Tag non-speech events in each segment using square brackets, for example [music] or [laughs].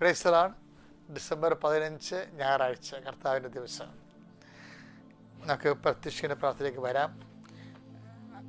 പ്രൈസറാണ് December പതിനഞ്ച് ഞായറാഴ്ച കർത്താവിന്റെ ദിവസം. നമുക്ക് പ്രത്യക്ഷ പ്രാർത്ഥനയിലേക്ക് വരാം.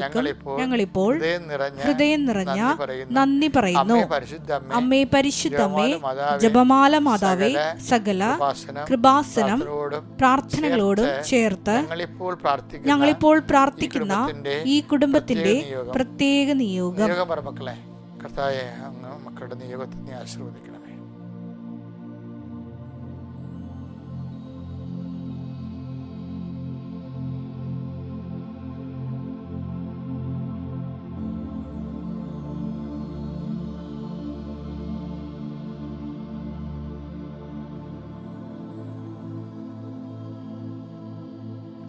കൃപകൾക്കും ഞങ്ങളിപ്പോൾ ഹൃദയം നിറഞ്ഞ നന്ദി പറയുന്നു. അമ്മേ പരിശുദ്ധ അമ്മേ അമ്മേ പരിശുദ്ധമ്മേ ജപമാല മാതാവേ, സകല കൃപാസനം പ്രാർത്ഥനകളോടും ചേർത്ത് ഞങ്ങളിപ്പോൾ പ്രാർത്ഥിക്കുന്ന ഈ കുടുംബത്തിന്റെ പ്രത്യേക നിയോഗം. മക്കളുടെ നിയോഗത്തെ നീ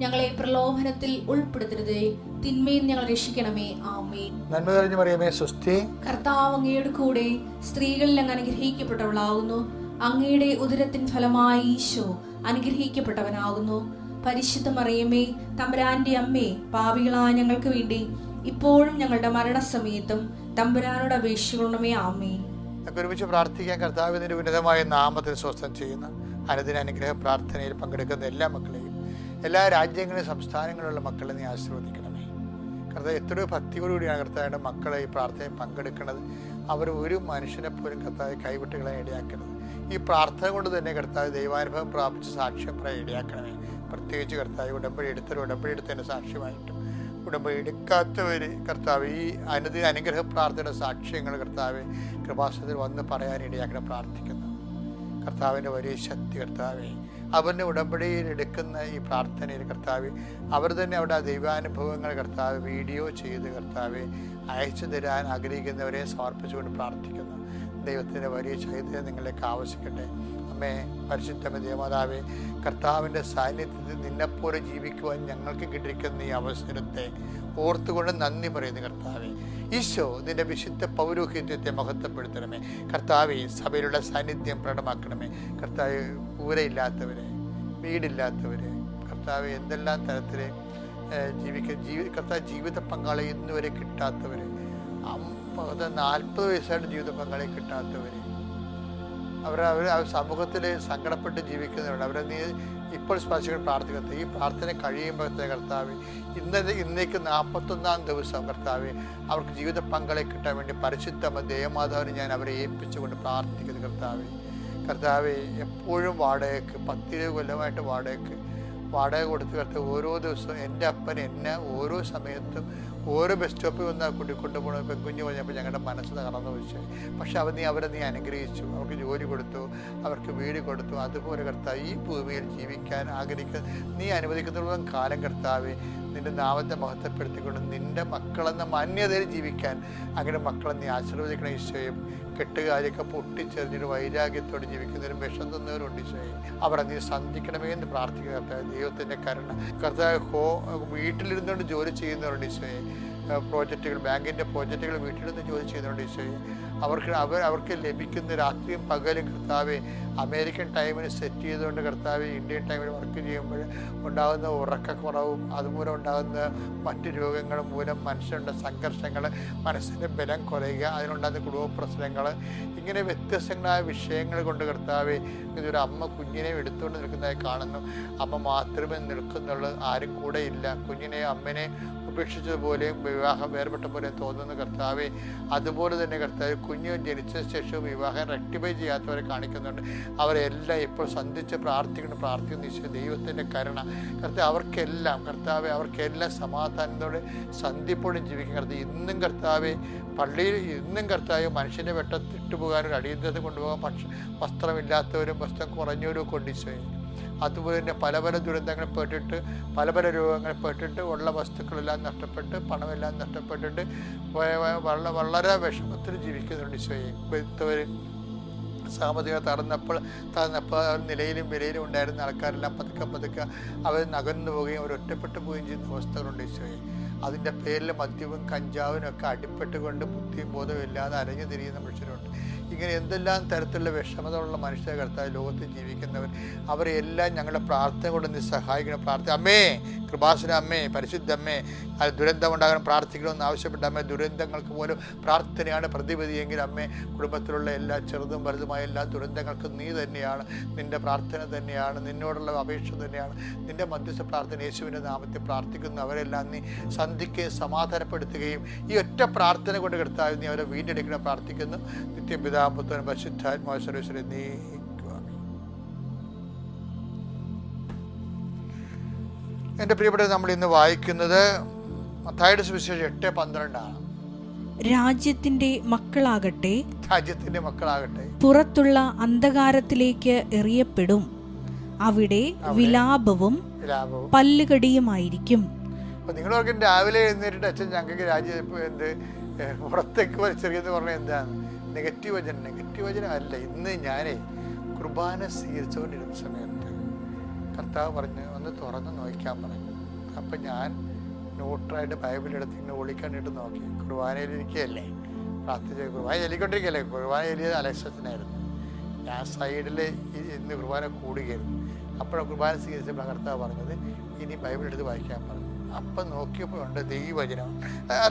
ഞങ്ങളെ പ്രലോഭനത്തിൽ ഉൾപ്പെടുത്തരുതേ. തിന്മയിൽ ഞങ്ങൾ രക്ഷിക്കണമേ. ആമേ നന്മ തെളിഞ്ഞു പറയുമേ സ്വസ്തി. കർത്താവ് അങ്ങയുടെ കൂടെ സ്ത്രീകളിൽ അങ്ങ് അനുഗ്രഹിക്കപ്പെട്ടവളാകുന്നു. അങ്ങയുടെ ഉദരത്തിൻ ഫലമായി ഈശോ അനുഗ്രഹിക്കപ്പെട്ടവനാകുന്നു. പരിശുദ്ധ മറിയമേ തമ്പുരാന്റെ അമ്മേ പാവികളായ ഞങ്ങൾക്ക് വേണ്ടി ഇപ്പോഴും ഞങ്ങളുടെ മരണസമയത്തും തമ്പുരാനോട് അപേക്ഷിക്കണമേ. ആമേ ഒരുമിച്ച് പ്രാർത്ഥിക്കാൻ കർത്താവിന്റെ ഉന്നതമായ നാമത്തിൽ സ്വസ്ഥം ചെയ്യുന്ന അനുദിന അനുഗ്രഹ പ്രാർത്ഥനയിൽ പങ്കെടുക്കുന്ന എല്ലാ മക്കളെയും എല്ലാ രാജ്യങ്ങളിലും സംസ്ഥാനങ്ങളിലുള്ള മക്കളെ നീ ആശീർവദിക്കണമേ. കർത്താവ് എത്രയോ ഭക്തിയോടുകൂടിയാണ് കർത്താവിന്റെ മക്കളെ ഈ പ്രാർത്ഥനയിൽ പങ്കെടുക്കുന്നത് അവർ ഒരു മനുഷ്യനെ പോലും കർത്താവ് കൈവിട്ടുകളെ ഇടയാക്കരുത്. ഈ പ്രാർത്ഥന കൊണ്ട് തന്നെ കർത്താവ് ദൈവാനുഭവം പ്രാപിച്ച് സാക്ഷ്യം പറയാൻ ഇടയാക്കണമേ. പ്രത്യേകിച്ച് കർത്താവ് ഉടമ്പടി എടുത്തവർ ഉടമ്പടി എടുത്തതിന്റെ സാക്ഷ്യമായിട്ടും ഉടമ്പടി എടുക്കാത്തവർ കർത്താവ് ഈ അനുദി അനുഗ്രഹ പ്രാർത്ഥന സാക്ഷ്യങ്ങൾ കർത്താവ് കൃപാസനത്തിൽ വന്ന് പറയാൻ ഇടയാക്കണം പ്രാർത്ഥിക്കുന്നു. കർത്താവിന്റെ വലിയ ശക്തി കർത്താവെ അവരുടെ ഉടമ്പടിയിൽ എടുക്കുന്ന ഈ പ്രാർത്ഥനയിൽ കർത്താവ് അവർ തന്നെ അവിടെ ദൈവാനുഭവങ്ങൾ കർത്താവ് വീഡിയോ ചെയ്ത് കർത്താവ് അയച്ചു തരാൻ ആഗ്രഹിക്കുന്നവരെ സമർപ്പിച്ചുകൊണ്ട് പ്രാർത്ഥിക്കുന്നു. ദൈവത്തിന്റെ വലിയ ചൈതന്യം നിങ്ങളിലേക്ക് ആവശ്യിക്കട്ടെ അമ്മേ പരിശുദ്ധമ ദേവമാതാവ് കർത്താവിന്റെ സാന്നിധ്യത്തിൽ നിന്നെപ്പോലെ ജീവിക്കുവാൻ ഞങ്ങൾക്ക് കിട്ടിയിരിക്കുന്ന ഈ അവസരത്തെ ഓർത്തുകൊണ്ട് നന്ദി പറയുന്നു കർത്താവെ. ഈശോ നിന്റെ വിശുദ്ധ പൗരോഹിത്യത്തെ മഹത്വപ്പെടുത്തണമേ. കർത്താവെ സഭയിലുള്ള സാന്നിധ്യം പ്രകടമാക്കണമേ. കർത്താവ് ഊരയില്ലാത്തവരെ വീടില്ലാത്തവരെ കർത്താവ് എന്തെല്ലാം തരത്തിൽ ജീവിക്ക ജീവി കർത്താവ് ജീവിത പങ്കാളി ഇന്നുവരെ കിട്ടാത്തവർ അമ്പത് നാൽപ്പത് വയസ്സായിട്ട് ജീവിത പങ്കാളി കിട്ടാത്തവർ അവർ അവർ സമൂഹത്തിൽ സങ്കടപ്പെട്ട് ജീവിക്കുന്നവരുണ്ട്. അവരെ നീ ഇപ്പോൾ സ്പർശിക്കാൻ പ്രാർത്ഥിക്കുന്നത് ഈ പ്രാർത്ഥന കഴിയുമ്പോഴത്തെ കർത്താവ് ഇന്നത്തെ ഇന്നേക്ക് നാൽപ്പത്തൊന്നാം ദിവസം കർത്താവ് അവർക്ക് ജീവിത പങ്കാളി കിട്ടാൻ വേണ്ടി പരിശുദ്ധ ദേവമാതാവിന് ഞാൻ അവരെ ഏൽപ്പിച്ചുകൊണ്ട് പ്രാർത്ഥിക്കുന്നു കർത്താവ്. കർത്താവ് എപ്പോഴും വാടകയ്ക്ക് പത്തിരുപത് കൊല്ലമായിട്ട് വാടകയ്ക്ക് വാടക കൊടുത്ത് കർത്താവ് ഓരോ ദിവസവും എന്റെ അപ്പൻ എന്നെ ഓരോ സമയത്തും ഓരോ ബസ് സ്റ്റോപ്പിൽ വന്ന് കുട്ടി കൊണ്ടുപോകണം പെൺകുഞ്ഞ് പറഞ്ഞപ്പോൾ ഞങ്ങളുടെ മനസ്സ് തകർന്നു വെച്ചു പക്ഷെ അവർ നീ അവരെ നീ അനുഗ്രഹിച്ചു. അവർക്ക് ജോലി കൊടുത്തു അവർക്ക് വീട് കൊടുത്തു. അതുപോലെ കർത്താവ് ഈ ഭൂമിയിൽ ജീവിക്കാൻ ആഗ്രഹിക്കുന്ന നീ അനുവദിക്കുന്നിടത്തോളം കാലം കർത്താവെ നിന്റെ നാമത്തെ മഹത്വപ്പെടുത്തിക്കൊണ്ട് നിന്റെ മക്കളെന്ന മാന്യതയിൽ ജീവിക്കാൻ അങ്ങനെ മക്കളെ നീ ആശീർവദിക്കണം ഈശോയും. കെട്ടുകാരൊക്കെ പൊട്ടിച്ചെറിഞ്ഞിട്ട് വൈരാഗ്യത്തോടെ ജീവിക്കുന്നവരും വിഷം തന്നവരുണ്ട് ചെയ്യും അവരെ നീ സന്ധിക്കണമേ എന്ന് പ്രാർത്ഥിക്കുക ദൈവത്തിന്റെ കരുണ. കർത്താവ് ഹോ വീട്ടിലിരുന്നുകൊണ്ട് ജോലി ചെയ്യുന്നവരുണ്ട് ഈശോയെ. പ്രോജക്റ്റുകൾ ബാങ്കിന്റെ പ്രോജക്റ്റുകൾ വീട്ടിലിരുന്ന് ജോലി ചെയ്യുന്നവരുണ്ട് ഈശോയെ. അവർക്ക് അവർ അവർക്ക് ലഭിക്കുന്ന രാത്രിയും പകലും കർത്താവെ അമേരിക്കൻ ടൈമിന് സെറ്റ് ചെയ്തുകൊണ്ട് കർത്താവ് ഇന്ത്യൻ ടൈമിൽ വർക്ക് ചെയ്യുമ്പോൾ ഉണ്ടാകുന്ന ഉറക്കക്കുറവും അതുമൂലം ഉണ്ടാകുന്ന മറ്റ് രോഗങ്ങൾ മൂലം മനുഷ്യരുടെ സംഘർഷങ്ങൾ മനസ്സിന്റെ ബലം കുറയുക അതിനുണ്ടാകുന്ന കുടുംബ പ്രശ്നങ്ങൾ ഇങ്ങനെ വ്യത്യസ്തങ്ങളായ വിഷയങ്ങൾ കൊണ്ട് കർത്താവ് ഇതൊരു അമ്മ കുഞ്ഞിനെ എടുത്തുകൊണ്ട് നിൽക്കുന്നതായി കാണുന്നു. അമ്മ മാത്രമേ നിൽക്കുന്നുള്ളൂ ആരും കൂടെ ഇല്ല. കുഞ്ഞിനെ അമ്മനെ ഉപേക്ഷിച്ചതുപോലെയും വിവാഹം വേർപെട്ട പോലെ തോന്നുന്ന കർത്താവെ. അതുപോലെ തന്നെ കർത്താവ് കുഞ്ഞ് ജനിച്ച ശേഷവും വിവാഹം റെക്ടിഫൈ ചെയ്യാത്തവരെ കാണിക്കുന്നുണ്ട്. അവരെല്ലാം ഇപ്പോൾ സന്ധിച്ച് പ്രാർത്ഥിക്കുന്നു പ്രാർത്ഥിക്കുന്നു ഈശോ ദൈവത്തിന്റെ കരുണ. കർത്താവ് അവർക്കെല്ലാം കർത്താവെ അവർക്കെല്ലാം സമാധാനത്തോടെ സന്ധിപ്പോഴും ജീവിക്കും. കർത്താവ് ഇന്നും കർത്താവെ പള്ളിയിൽ ഇന്നും കർത്താവ് മനുഷ്യന്റെ വെട്ടത്തിട്ട് പോകാൻ അടിയന്തരത്തിൽ അടിയന്തരത കൊണ്ടുപോകാൻ പക്ഷ വസ്ത്രമില്ലാത്തവരും വസ്ത്രം കുറഞ്ഞവരും കൊണ്ടിച്ചോയി അതുപോലെ തന്നെ പല പല ദുരന്തങ്ങൾ പെട്ടിട്ട് പല പല രോഗങ്ങൾ പെട്ടിട്ട് ഉള്ള വസ്തുക്കളെല്ലാം നഷ്ടപ്പെട്ട് പണമെല്ലാം നഷ്ടപ്പെട്ടിട്ട് വ- വ- വളരെ വിഷമത്തിൽ ജീവിക്കുന്നുണ്ട് ഈശോയെ. വെത്തവർ സാമ്പത്തിക തടഞ്ഞപ്പോൾ തടഞ്ഞപ്പോൾ നിലയിലും വിലയിലും ഉണ്ടായിരുന്ന ആൾക്കാരെല്ലാം പതുക്കെ പതുക്കെ അവർ നകന്നു പോവുകയും അവർ ഒറ്റപ്പെട്ടു പോവുകയും ചെയ്യുന്ന അവസ്ഥകളുണ്ട് ഈശോയെ. അതിന്റെ പേരിൽ മദ്യവും കഞ്ചാവിനും ഒക്കെ അടിപ്പെട്ടുകൊണ്ട് ബുദ്ധിയും ബോധവും ഇല്ലാതെ അരഞ്ഞു തിരിയുന്ന മനുഷ്യരുണ്ട്. ഇങ്ങനെ എന്തെല്ലാം തരത്തിലുള്ള വിഷമതയുള്ള മനുഷ്യരെ കർത്താവ് ലോകത്ത് ജീവിക്കുന്നവർ അവരെ എല്ലാം ഞങ്ങളുടെ പ്രാർത്ഥന കൊണ്ട് നീ സഹായിക്കണം. പ്രാർത്ഥന അമ്മേ കൃപാസുര അമ്മേ പരിശുദ്ധ അമ്മേ അത് ദുരന്തം ഉണ്ടാകണം പ്രാർത്ഥിക്കണമെന്ന് ആവശ്യപ്പെട്ട അമ്മേ ദുരന്തങ്ങൾക്ക് പോലും പ്രാർത്ഥനയാണ് പ്രതിപതിയെങ്കിൽ അമ്മേ കുടുംബത്തിലുള്ള എല്ലാ ചെറുതും വലുതുമായ എല്ലാ ദുരന്തങ്ങൾക്കും നീ തന്നെയാണ് നിന്റെ പ്രാർത്ഥന തന്നെയാണ് നിന്നോടുള്ള അപേക്ഷ തന്നെയാണ് നിന്റെ മധ്യസ്ഥ പ്രാർത്ഥന യേശുവിന്റെ നാമത്തിൽ പ്രാർത്ഥിക്കുന്ന അവരെല്ലാം നീ സന്ധിക്കുകയും സമാധാനപ്പെടുത്തുകയും ഈ ഒറ്റ പ്രാർത്ഥന കൊണ്ട് കർത്താവ് നീ അവരെ വീണ്ടെടുക്കണം പ്രാർത്ഥിക്കുന്നു. നിത്യം പിതാപുത്രൻ പരിശുദ്ധാത്മാശ്വരേശ്വരൻ നീ എന്റെ പ്രിയപ്പെട്ട നമ്മൾ ഇന്ന് വായിക്കുന്നത് മത്തായുടെ സുവിശേഷം എട്ട് പന്ത്രണ്ടാണ്. രാജ്യത്തിന്റെ മക്കളാകട്ടെ രാജ്യത്തിന്റെ മക്കളാകട്ടെ. പുറത്തുള്ള അന്ധകാരത്തിലേക്ക് എറിയപ്പെടും. അവിടെ വിലാപവും. പല്ലുകടിയുമായിരിക്കും. അപ്പോൾ നിങ്ങൾ ഓർക്കും രാവിലെ എഴുന്നേറ്റിട്ട് അച്ഛൻ ഞങ്ങൾക്ക് രാജ്യം എന്ത്? പുറത്തേക്ക് വലിച്ചെറിയെന്ന് പറഞ്ഞാൽ എന്താണ്? നെഗറ്റീവ് വചനം. നെഗറ്റീവ് വചനം അല്ല. ഇന്ന് ഞാനേ കുർബാന സ്വീകരിച്ചുകൊണ്ടിരുന്ന സമയത്ത് കർത്താവ് പറഞ്ഞ് ഒന്ന് തുറന്ന് നോക്കാൻ പറഞ്ഞു. അപ്പം ഞാൻ ന്യൂട്രായിട്ട് ബൈബിൾ എടുത്ത് ഇങ്ങനെ ഒളിക്കണ്ടിട്ട് നോക്കി. കുർബാനയിലിരിക്കുകയല്ലേ പ്രാർത്ഥിച്ച കുർബാന ചൊല്ലിക്കൊണ്ടിരിക്കുകയല്ലേ? കുർബാന ചൊല്ലിയത് അലക്ഷത്തിനായിരുന്നു ഞാൻ സൈഡിൽ ഇന്ന് കുർബാന കൂടുകയായിരുന്നു. അപ്പോഴാണ് കുർബാന സ്വീകരിച്ചപ്പോൾ കർത്താവ് പറഞ്ഞത് ഇനി ബൈബിൾ എടുത്ത് വായിക്കാൻ പറഞ്ഞു അപ്പം നോക്കിയപ്പോൾ ഉണ്ട് ദൈവചനം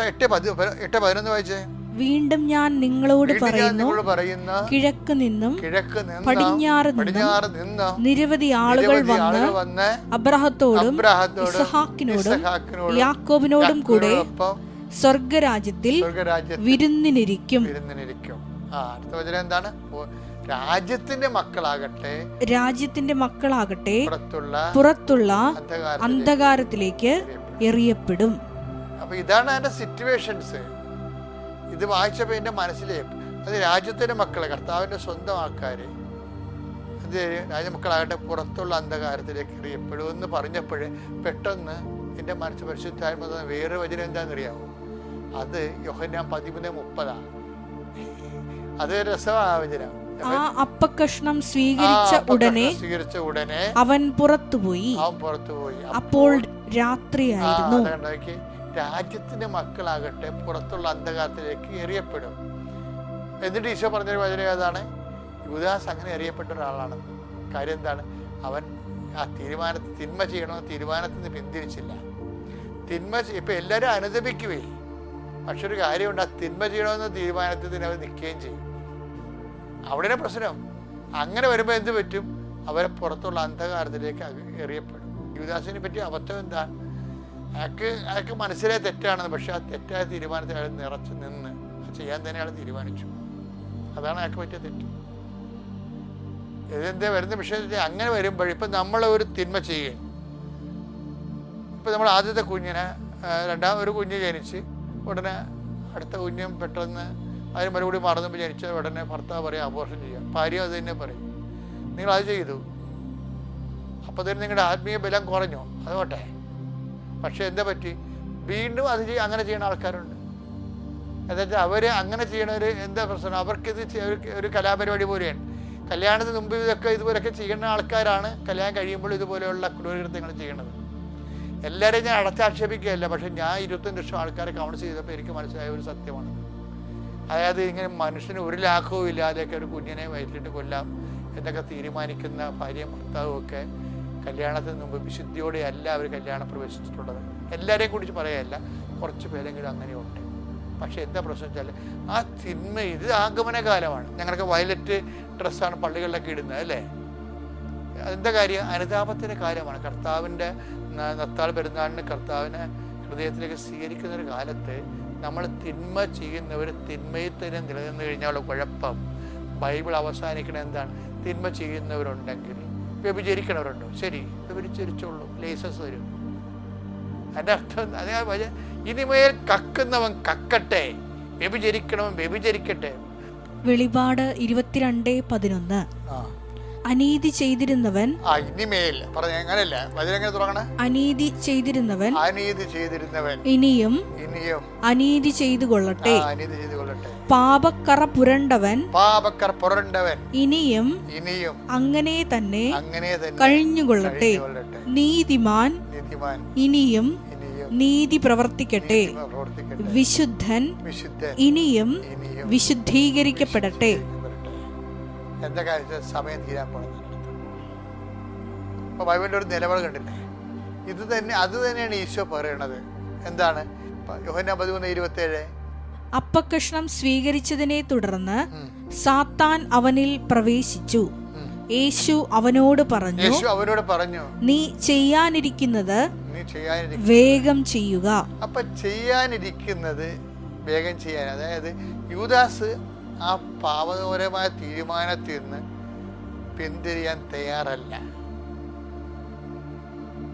എട്ട് പതി എട്ട് പതിനൊന്ന് വായിച്ചേ? വീണ്ടും ഞാൻ നിങ്ങളോട് പറയുന്നു. കിഴക്ക് നിന്നും കിഴക്ക് നിന്ന് പടിഞ്ഞാറ് നിന്നും പടിഞ്ഞാറ് നിന്ന് നിരവധി ആളുകൾ വന്ന് അബ്രഹത്തോടും ഇസഹാക്കിനോടും യാക്കോബിനോടും കൂടെ സ്വർഗരാജ്യത്തിൽ വിരുന്നിനിരിക്കും. വിരുന്നിനിരിക്കും. ആ അടുത്ത വചനം എന്താണ്? രാജ്യത്തിന്റെ മക്കളാകട്ടെ രാജ്യത്തിന്റെ മക്കളാകട്ടെ പുറത്തുള്ള പുറത്തുള്ള അന്ധകാരത്തിലേക്ക് എറിയപ്പെടും. അപ്പൊ ഇതാണ് അതിന്റെ സിറ്റുവേഷൻസ് ഇത് വായിച്ചപ്പോൾ എന്റെ മനസ്സിലെ അത് രാജ്യത്തിന്റെ മക്കളെ കർത്താവിന്റെ സ്വന്തം ആൾക്കാര് അത് രാജമക്കളാകട്ടെ പുറത്തുള്ള അന്ധകാരത്തിലേക്ക് എറിയപ്പെടുമെന്ന് പറഞ്ഞപ്പോഴേ പെട്ടെന്ന് എന്റെ മനസ്സ് പരിശുദ്ധാത്മ വേറെ വചനം എന്താണെന്നറിയാമോ അത് യോഹന്നാൻ പതിമൂന്ന് മുപ്പതാണ് അത് രസമാണ് വചനം. ആ അപ്പക്കഷ്ണം സ്വീകരിച്ച ഉടനെ സ്വീകരിച്ച ഉടനെ അവൻ പുറത്തുപോയി. അവൻ പുറത്തുപോയി. അപ്പോൾ രാത്രിയായിരുന്നു. രാജ്യത്തിന്റെ മക്കളാകട്ടെ പുറത്തുള്ള അന്ധകാരത്തിലേക്ക് എറിയപ്പെടും. എന്നിട്ട് ഈശോ പറഞ്ഞൊരു വചനം ഏതാണ്? യുവദാസ് അങ്ങനെ എറിയപ്പെട്ട ഒരാളാണ്. കാര്യം എന്താണ്? അവൻ ആ തീരുമാനത്തിൽ തിന്മ ചെയ്യണമെന്ന് തീരുമാനത്തിൽ നിന്ന് പിന്തിരിച്ചില്ല. തിന്മ ഇപ്പൊ എല്ലാവരും അനുദപിക്കുകയും പക്ഷെ ഒരു കാര്യമുണ്ട് ആ തിന്മ ചെയ്യണമെന്ന തീരുമാനത്തിൽ തന്നെ അവർ നിൽക്കുകയും ചെയ്യും. അവിടെയാണ് പ്രശ്നം. അങ്ങനെ വരുമ്പോൾ എന്ത് പറ്റും? അവരെ പുറത്തുള്ള അന്ധകാരത്തിലേക്ക് എറിയപ്പെടും. യുവദാസിനെ പറ്റി അബദ്ധം എന്താ? അയാൾക്ക് അയാൾക്ക് മനസ്സിലെ തെറ്റാണെന്ന് പക്ഷെ ആ തെറ്റായ തീരുമാനത്തിൽ അയാൾ നിറച്ച് നിന്ന് ചെയ്യാൻ തന്നെ അയാൾ തീരുമാനിച്ചു. അതാണ് അയാൾക്ക് പറ്റിയ തെറ്റ്. ഇതെന്താ വരുന്ന വിഷയത്തിൽ അങ്ങനെ വരുമ്പോൾ ഇപ്പം നമ്മൾ ഒരു തിന്മ ചെയ്യുകയാണ്. ഇപ്പം നമ്മൾ ആദ്യത്തെ കുഞ്ഞിനെ രണ്ടാം ഒരു കുഞ്ഞ് ജനിച്ച് ഉടനെ അടുത്ത കുഞ്ഞും പെട്ടെന്ന് അതിന് മറുപടി മറന്നപ്പോൾ ജനിച്ച ഉടനെ ഭർത്താവ് പറയും അബോർഷൻ ചെയ്യുക ഭാര്യ അത് തന്നെ പറയും. നിങ്ങൾ അത് ചെയ്തു. അപ്പോൾ നിങ്ങളുടെ ആത്മീയ ബലം കുറഞ്ഞു. അതോട്ടെ. പക്ഷെ എന്താ പറ്റി? വീണ്ടും അത് അങ്ങനെ ചെയ്യുന്ന ആൾക്കാരുണ്ട്. അതായത് അവർ അങ്ങനെ ചെയ്യണവർ എന്താ പ്രശ്നം? അവർക്കിത് ഒരു- കലാപരിപാടി പോലെയാണ്. കല്യാണത്തിന് മുമ്പ് ഇതൊക്കെ ഇതുപോലൊക്കെ ചെയ്യുന്ന ആൾക്കാരാണ്. കല്യാണം കഴിയുമ്പോൾ ഇതുപോലെയുള്ള ക്രൂരകൃത്യങ്ങൾ ചെയ്യണത്. എല്ലാവരെയും ഞാൻ അടച്ചാക്ഷേപിക്കുകയല്ല. പക്ഷെ ഞാൻ ഇരുപത്തഞ്ച് ലക്ഷം ആൾക്കാരെ കൗൺസ് ചെയ്തപ്പോൾ എനിക്ക് മനസ്സിലായ ഒരു സത്യമാണ് അതായത് ഇങ്ങനെ മനുഷ്യന് ഒരു ലാഘവും ഇല്ലാതെയൊക്കെ ഒരു കുഞ്ഞിനെ വയറ്റിലിട്ട് കൊല്ലാം എന്നൊക്കെ തീരുമാനിക്കുന്ന ഭാര്യയും ഭർത്താവും ഒക്കെ കല്യാണത്തിന് മുമ്പ് വിശുദ്ധിയോടെ അല്ല അവർ കല്യാണം പ്രവേശിച്ചിട്ടുള്ളത്. എല്ലാവരെയും കുറിച്ച് പറയല്ല. കുറച്ച് പേരെങ്കിലും അങ്ങനെയുണ്ട്. പക്ഷേ എന്താ പ്രശ്നം വെച്ചാൽ ആ തിന്മ ഇത് ആഗമന കാലമാണ് ഞങ്ങൾക്ക് വയലറ്റ് ഡ്രസ്സാണ് പള്ളികളിലൊക്കെ ഇടുന്നത് അല്ലേ? അതെന്താ കാര്യം? അനുതാപത്തിന്റെ കാര്യമാണ് കർത്താവിന്റെ നത്താൾ പെരുന്നാളിന് കർത്താവിനെ ഹൃദയത്തിലേക്ക് സ്വീകരിക്കുന്ന ഒരു കാലത്ത് നമ്മൾ തിന്മ ചെയ്യുന്നവർ തിന്മയിൽ തന്നെ നിലനിന്ന് കഴിഞ്ഞാൽ കുഴപ്പം. ബൈബിൾ അവസാനിക്കണ എന്താണ്? തിന്മ ചെയ്യുന്നവരുണ്ടെങ്കിൽ. വ്യഭിചരിക്കണവരുണ്ടോ? ശരി വ്യഭിചരിച്ചോളൂ ലൈസൻസ് തരും അതിന്റെ അർത്ഥം അതേ ഇനിമേൽ കക്കുന്നവൻ കക്കട്ടെ വ്യഭിചരിക്കണവൻ വ്യഭിചരിക്കട്ടെ. വെളിപാട് ഇരുപത്തിരണ്ട് പതിനൊന്ന്. ആ. അനീതി ചെയ്തിരുന്നവൻ ആ ഇനിമേൽ. പറഞ്ഞ അങ്ങനല്ല വചനം എങ്ങനെ തുടങ്ങണ? അനീതി ചെയ്തിരുന്നവൻ അനീതി ചെയ്തിരുന്നവൻ. ഇനിയും ഇനിയും. അനീതി ചെയ്തു ആ, കൊള്ളട്ടെ അനീതി ചെയ്തു കൊള്ളട്ടെ പാപക്കറ പുരണ്ടവൻ പാപക്കറ പുരണ്ടവൻ. ഇനിയും ഇനിയും അങ്ങനെ തന്നെ അങ്ങനെ തന്നെ കഴിഞ്ഞുകൊള്ളട്ടെ. കൊള്ളട്ടെ നീതിമാൻ നീതിമാൻ. ഇനിയും ഇനിയും നീതി പ്രവർത്തിക്കട്ടെ. പ്രവർത്തിക്കട്ടെ. വിശുദ്ധൻ വിശുദ്ധൻ. ഇനിയും വിശുദ്ധീകരിക്കപ്പെടട്ടെ. എന്താ കാര്യത്തിൽ സമയം തീരാൻ പോകുന്നത് അപ്പൊ ബൈബിളിന്റെ ഒരു നിലപാട് കണ്ടില്ലേ? ഇത് തന്നെ അത് തന്നെയാണ് ഈശോ പറയണത്. എന്താണ്? യോഹന പതിമൂന്ന് ഇരുപത്തി ഏഴ് അപ്പകഷ്ണം സ്വീകരിച്ചതിനെ തുടർന്ന് സാത്താൻ അവനിൽ പ്രവേശിച്ചു. യേശു അവനോട് പറഞ്ഞു യേശു അവനോട് പറഞ്ഞു നീ ചെയ്യാനിരിക്കുന്നത് വേഗം ചെയ്യുക. അപ്പൊ ചെയ്യാനിരിക്കുന്നത് വേഗം ചെയ്യാൻ അതായത് യൂദാസ് ആ പാവകപരമായ തീരുമാനത്തിൽ നിന്ന് പിന്തിരിയാൻ തയ്യാറല്ല.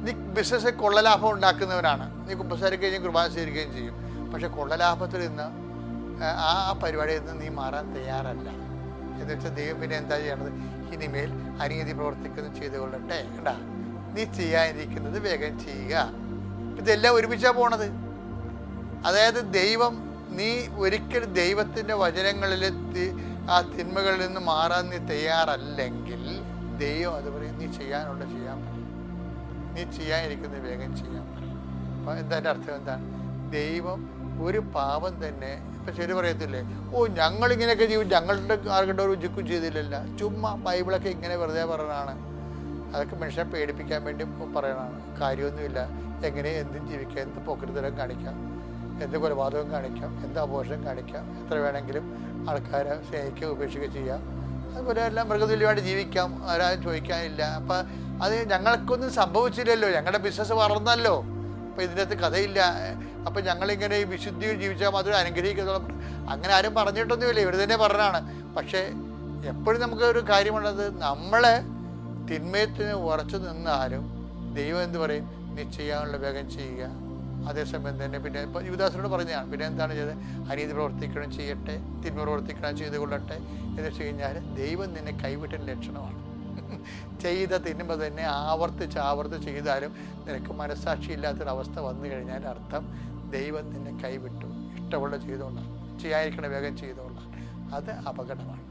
നീ ബിസിനസ് കൊള്ളലാഭം ഉണ്ടാക്കുന്നവനാണ്. നീ കുമ്പസാരിക്കുകയും കുർബാന സ്വീകരിക്കുകയും ചെയ്യും. പക്ഷെ കൊള്ളലാഭത്തിൽ നിന്ന് ആ പരിപാടിയിൽ നിന്ന് നീ മാറാൻ തയ്യാറല്ല. എന്ന് വെച്ചാൽ ദൈവം പിന്നെ എന്താ ചെയ്യണത്? ഇനിമേൽ അനീതി പ്രവർത്തിക്കുന്നു ചെയ്തു കൊള്ളട്ടെ. കണ്ടാ? നീ ചെയ്യാനിരിക്കുന്നത് വേഗം ചെയ്യുക. ഇതെല്ലാം ഒരുമിച്ചാണ് പോണത്. അതായത് ദൈവം നീ ഒരിക്കലും ദൈവത്തിന്റെ വചനങ്ങളിൽ ആ തിന്മകളിൽ നിന്ന് മാറാൻ നീ തയ്യാറല്ലെങ്കിൽ ദൈവം അത് പറയും നീ ചെയ്യാനുള്ള ചെയ്യാൻ പറയും. നീ ചെയ്യാനിരിക്കുന്നത് വേഗം ചെയ്യാൻ പറയും. അപ്പം എന്താ അർത്ഥം എന്താണ്? ദൈവം ഒരു പാപം തന്നെ ഇപ്പം ശരി പറയത്തില്ലേ? ഓ ഞങ്ങളിങ്ങനെയൊക്കെ ജീവിച്ചു ഞങ്ങളുടെ ആർക്കിട്ട് ഒരു ജിക്കും ചെയ്തില്ലല്ല. ചുമ്മാ ബൈബിളൊക്കെ ഇങ്ങനെ വെറുതെ പറയണതാണ്. അതൊക്കെ മനുഷ്യനെ പേടിപ്പിക്കാൻ വേണ്ടി പറയണതാണ്. കാര്യമൊന്നുമില്ല. എങ്ങനെ എന്തും ജീവിക്കാം എന്ത് പോക്കരുതരം കാണിക്കാം. എന്ത് കൊലപാതകം കാണിക്കാം എന്ത് അപോഷം കാണിക്കാം എത്ര വേണമെങ്കിലും ആൾക്കാരെ സ്നേഹിക്കുക ഉപേക്ഷിക്കുക ചെയ്യാം. അതുപോലെ എല്ലാം മൃഗതുല്യമായിട്ട് ജീവിക്കാം ആരും ചോദിക്കാനില്ല. അപ്പം അത് ഞങ്ങൾക്കൊന്നും സംഭവിച്ചില്ലല്ലോ ഞങ്ങളുടെ ബിസിനസ് വളർന്നല്ലോ. അപ്പം ഇതിനകത്ത് കഥയില്ല. അപ്പം ഞങ്ങളിങ്ങനെ ഈ വിശുദ്ധി ജീവിച്ചാൽ മാത്രമേ അനുഗ്രഹിക്കുന്നുള്ളൂ അങ്ങനെ ആരും പറഞ്ഞിട്ടൊന്നുമില്ല. ഇവർ തന്നെ പറഞ്ഞാണ് പക്ഷേ എപ്പോഴും നമുക്ക് ഒരു കാര്യമുള്ളത് നമ്മളെ തിന്മയത്തിന് ഉറച്ചു നിന്നാലും ദൈവം എന്ത് പറയും? നീ ചെയ്യാനുള്ള വേഗം ചെയ്യുക. അതേസമയം തന്നെ പിന്നെ ഇപ്പോൾ യുവദാസനോട് പറഞ്ഞതാണ് പിന്നെ എന്താണ് ചെയ്തത്? അനീതി പ്രവർത്തിക്കണം ചെയ്യട്ടെ തിന്മ പ്രവർത്തിക്കണം ചെയ്തു കൊള്ളട്ടെ എന്ന് വെച്ച് കഴിഞ്ഞാൽ ദൈവം നിന്നെ കൈവിട്ട ലക്ഷണമാണ്. [laughs] ചെയ്ത തിന്മ തന്നെ ആവർത്തിച്ച് ആവർത്തിച്ച് ചെയ്താലും നിനക്ക് മനസ്സാക്ഷി ഇല്ലാത്തൊരവസ്ഥ വന്നു കഴിഞ്ഞാൽ അർത്ഥം ദൈവം നിന്നെ കൈവിട്ടു. ഇഷ്ടമുള്ള ചെയ്തുകൊണ്ടാണ് ചെയ്യാതിരിക്കണ വേഗം ചെയ്തുകൊണ്ടാണ് അത് അപകടമാണ്.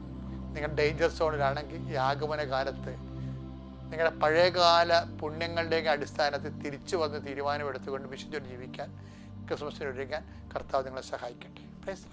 നിങ്ങൾ ഡേഞ്ചർ സോണിലാണെങ്കിൽ ഈ ആഗമന കാലത്ത് നിങ്ങളുടെ പഴയകാല പുണ്യങ്ങളുടെയൊക്കെ അടിസ്ഥാനത്തിൽ തിരിച്ചു വന്ന് തീരുമാനമെടുത്തുകൊണ്ട് വിശുദ്ധ ജീവിക്കാൻ ക്രിസ്മസിനൊരുക്കാൻ കർത്താവ് നിങ്ങളെ സഹായിക്കട്ടെ പ്രൈസ്.